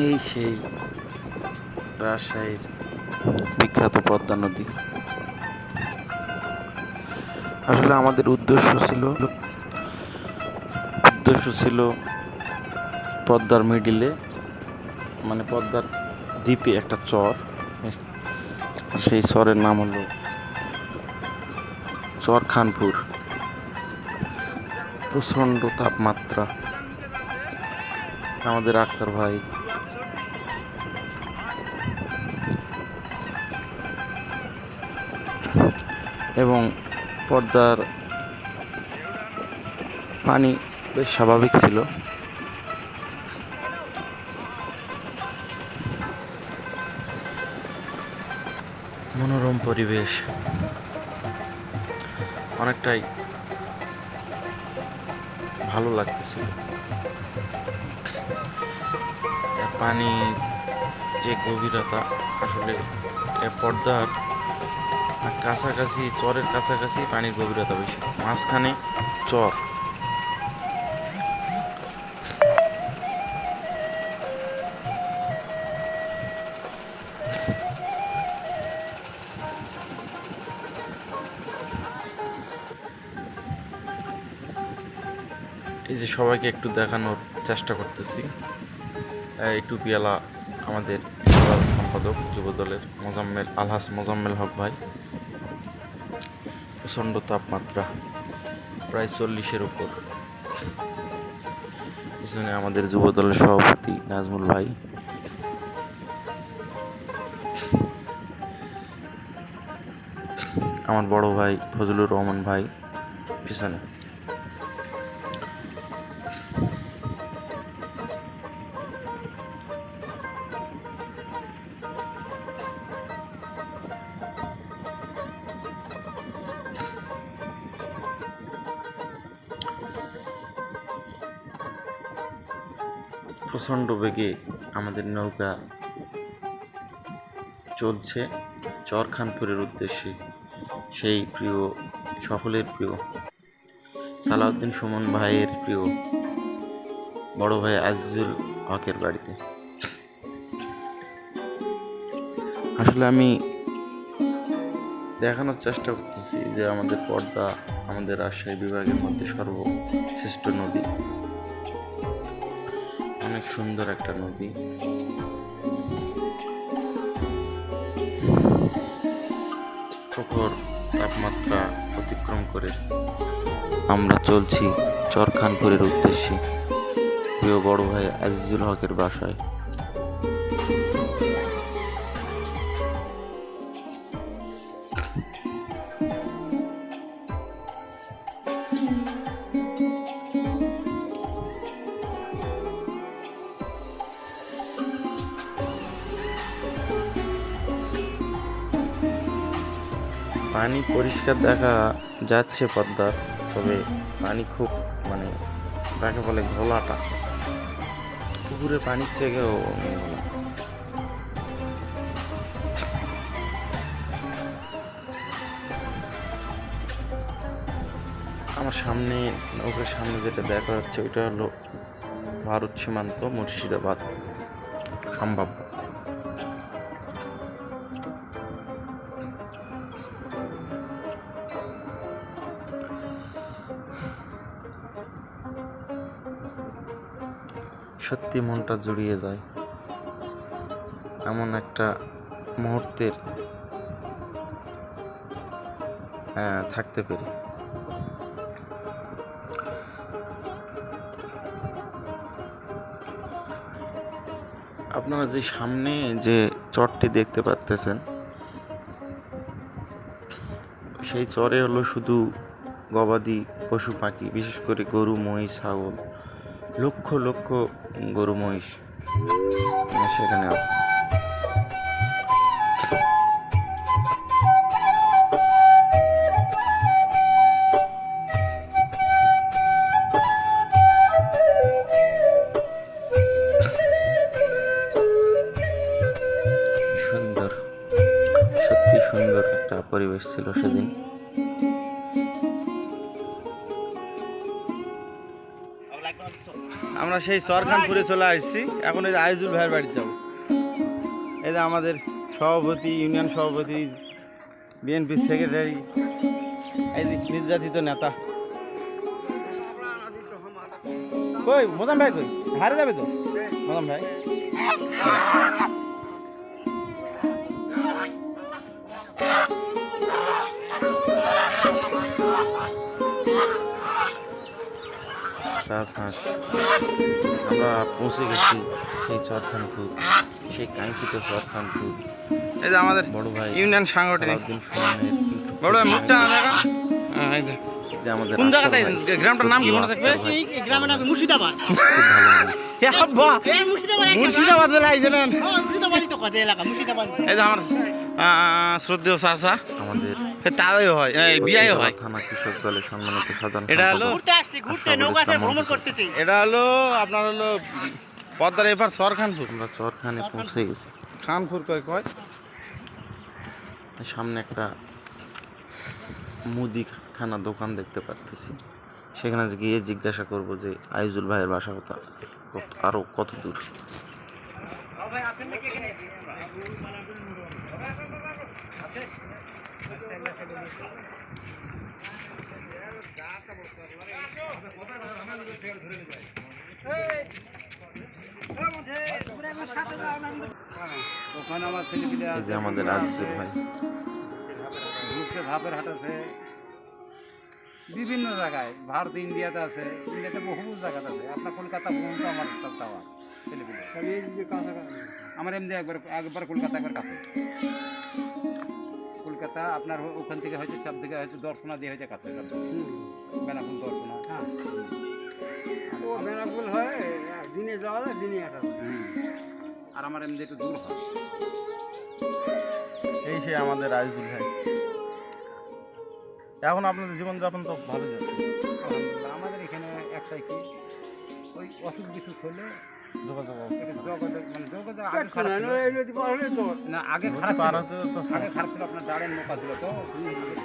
এই সেই রাজশাহীর বিখ্যাত পদ্মা নদী। আসলে আমাদের উদ্দেশ্য ছিল উদ্দেশ্য ছিল পদ্মার মিডিলে মানে পদ্মার দ্বীপে একটা চর। সেই চরের নাম হলো চর খানপুর। প্রচণ্ড তাপমাত্রা। আমাদের আক্তার ভাই এবং পর্দার পানি বেশ স্বাভাবিক ছিল। মনোরম পরিবেশ। অনেকটাই ভালো লাগতেছিল। পানি যে গভীরতা, আসলে পর্দার কাছাকাছি, চরের কাছাকাছি পানির গভীরতা বেশি। মাঝখানে চর। এই যে সবাইকে একটু দেখানোর চেষ্টা করতেছি। এই টুপিওয়ালা আমাদের সম্পাদক, যুবদলের মোজাম্মেল, আলহাস মোজাম্মেল হক ভাই। প্রচণ্ড তাপমাত্রা, প্রায় চল্লিশের উপর। পিছনে আমাদের যুবদলের সভাপতি নাজমুল ভাই। আমার বড় ভাই ফজলুর রহমান ভাই, পিছনে। প্রচণ্ড বেগে আমাদের নৌকা চলছে চরখানপুরের উদ্দেশ্যে। সেই প্রিয়, সকলের প্রিয়, সালাউদ্দিন সুমন ভাইয়ের প্রিয় বড় ভাই আজিজুল হকের বাড়িতে। আসলে আমি দেখানোর চেষ্টা করতেছি যে আমাদের পর্দা আমাদের রাজশাহী বিভাগের মধ্যে সর্বশ্রেষ্ঠ নদী। অনেক সুন্দর একটা নদী। প্রখর তাপমাত্রা অতিক্রম করে আমরা চলছি চরখানপুরের উদ্দেশ্যে। প্রিয় বড় ভাই আজিজুল হকের বাসায়। পানি পরিষ্কার দেখা যাচ্ছে পদ্মার, তবে পানি খুব মানে যাকে বলে ঘোলাটা। পুকুরে পানির থেকেও ঘোলা আমার সামনে নৌকার সামনে যেটা দেখা যাচ্ছে, ওইটা হলো ভারত সীমান্ত, মুর্শিদাবাদ, সম্ভাব্য। সত্যি মনটা জুড়িয়ে যায়। এমন একটা মুহূর্তের থাকতে পেরে। আপনারা যে সামনে যে চরটি দেখতে পাচ্তেছেন সেই চরে হলো শুধু গবাদি পশু পাখি, বিশেষ করে গরু, মহিষ, ছাগল। লক্ষ লক্ষ গরু মহিষ সেখানে আছে। সুন্দর সত্যি সুন্দর একটা পরিবেশ ছিল সেদিন। আমরা সেই সরখানপুরে চলে আসছি। এখন এই আইজুল ভাইয়ের বাড়ি যাব। এই যে আমাদের সভাপতি, ইউনিয়ন সভাপতি, বিএনপি সেক্রেটারি, এই যে নির্যাতিত নেতা। কই মোদাম ভাই কই? হারে যাবে তো? মোদাম ভাই? রাজহাঁস আমরা পৌঁছে গেছি সেই চরখানপুর সেই কাঙ্ক্ষিত চরখানপুর। এই যে আমাদের বড় ভাই ইউনিয়ন সাংগঠনিক। বড় ভাই মুখটা না দেখা হ্যাঁ, এই যে। যে আমাদের কোন গ্রামটার নাম কি মনে থাকবে? এই গ্রামের নাম মুর্শিদাবাদ। মুর্শিদাবাদ জেলা আইছেন? হ্যাঁ, এই যে আমার আহ, শ্রদ্ধেয় আমাদের তাই হয়। এই বিয়াই হয়। থানা কৃষক দলের সম্মানিত সাধারণ এটা হলো ঘুরতে আসছি ঘুরতে ভ্রমণ করতেছি। এটা হলো আপনার হলো পদ্মার এপার সরখানপুর। আমরা চরখানে পৌঁছে গেছি। খানপুর কয় কয়? সামনে একটা মুদিখানা দোকান দেখতে পাচ্ছি সেখানে গিয়ে জিজ্ঞাসা করব যে আইজুল ভাইয়ের বাসা কথা? কত- আরও কত দূর? যে আমাদের আজিজুল ভাই। ধাপের হাট আছে। বিভিন্ন জায়গায়। ভারত ইন্ডিয়াতে আছে। ইন্ডিয়াতে বহু জায়গাতে আছে। আপনার কলকাতা পর্যন্ত আমার সব যাওয়া ছেলে আমার এমনি একবার একবার কলকাতা একবার কাছে। কলকাতা আপনার ওখান থেকে হয়তো সব থেকে হয়তো দর্শনা দিয়ে হয়তো কাছে বেনাপুর দর্শনা দিনে যাওয়া দিনে আসা। আর আমার এমনি একটু দূর হয়। এই সে আমাদের আইজুল ভাই। এখন আপনাদের জীবনযাপন তো ভালো যাচ্ছে। আমাদের এখানে একটাই কি ওই অসুখ বিসুখ হলে যোগাযোগ এটা যোগাযোগ যোগাযোগ আগে খারাপ ছিল। না আগে খারাপ পার ছিল। হতে তো আগে খারাপ। ছিল আপনার দাঁড়ের নৌকা ছিল তো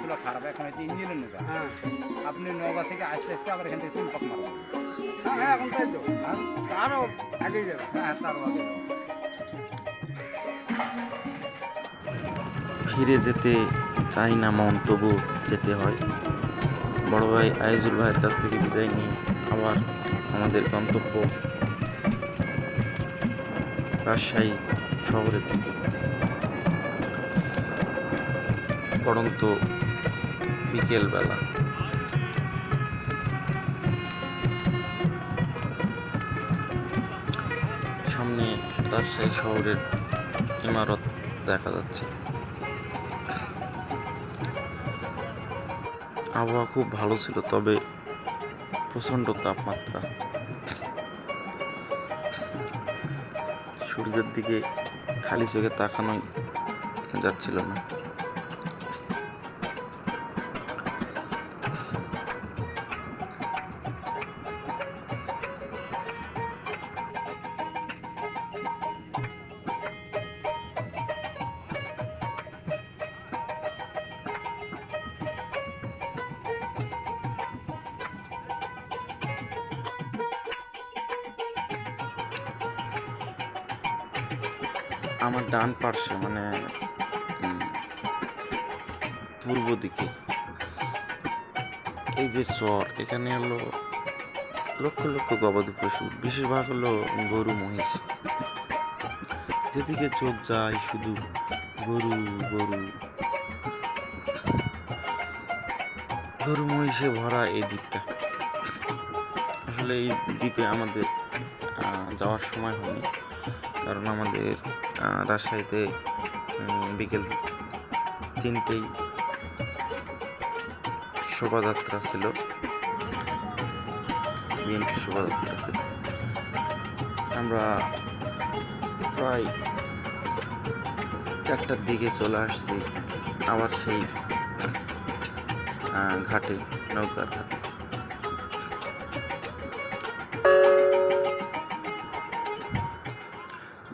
ছিল খারাপ এখন হচ্ছে ইঞ্জিনের নৌকা। আপনি নৌকা থেকে আস্তে আস্তে আবার এখান থেকে তিন পাক মারবেন। এখন তাই তো। হ্যাঁ? আগে যাবে। হ্যাঁ তারও আগে ফিরে যেতে চাই না মন তবু যেতে হয়। বড় ভাই আইজুল ভাইয়ের কাছ থেকে বিদায় নিয়ে আবার আমাদের গন্তব্য রাজশাহী শহরের দিকে পড়ন্ত বিকেলবেলা। সামনে রাজশাহী শহরের ইমারত দেখা যাচ্ছে। আবহাওয়া খুব ভালো ছিল, তবে প্রচণ্ড তাপমাত্রা। সূর্যের দিকে খালি চোখে তাকানোই যাচ্ছিল না। আমার ডান পার্শ্বে মানে পূর্ব দিকে। এই যে চর এখানে হলো লক্ষ লক্ষ গবাদি পশু বেশিরভাগ হলো গরু, মহিষ। যেদিকে চোখ যায় শুধু গরু গরু। গরু, মহিষে ভরা এই দ্বীপটা। আসলে এই দ্বীপে আমাদের যাওয়ার সময় হয়নি। কারণ আমাদের রাজশাহীতে বিকেল তিনটেই শোভাযাত্রা ছিল। বিএনপি শোভাযাত্রা ছিল। আমরা প্রায় চারটার দিকে চলে আসছি আবার সেই ঘাটে, নৌকার ঘাটে।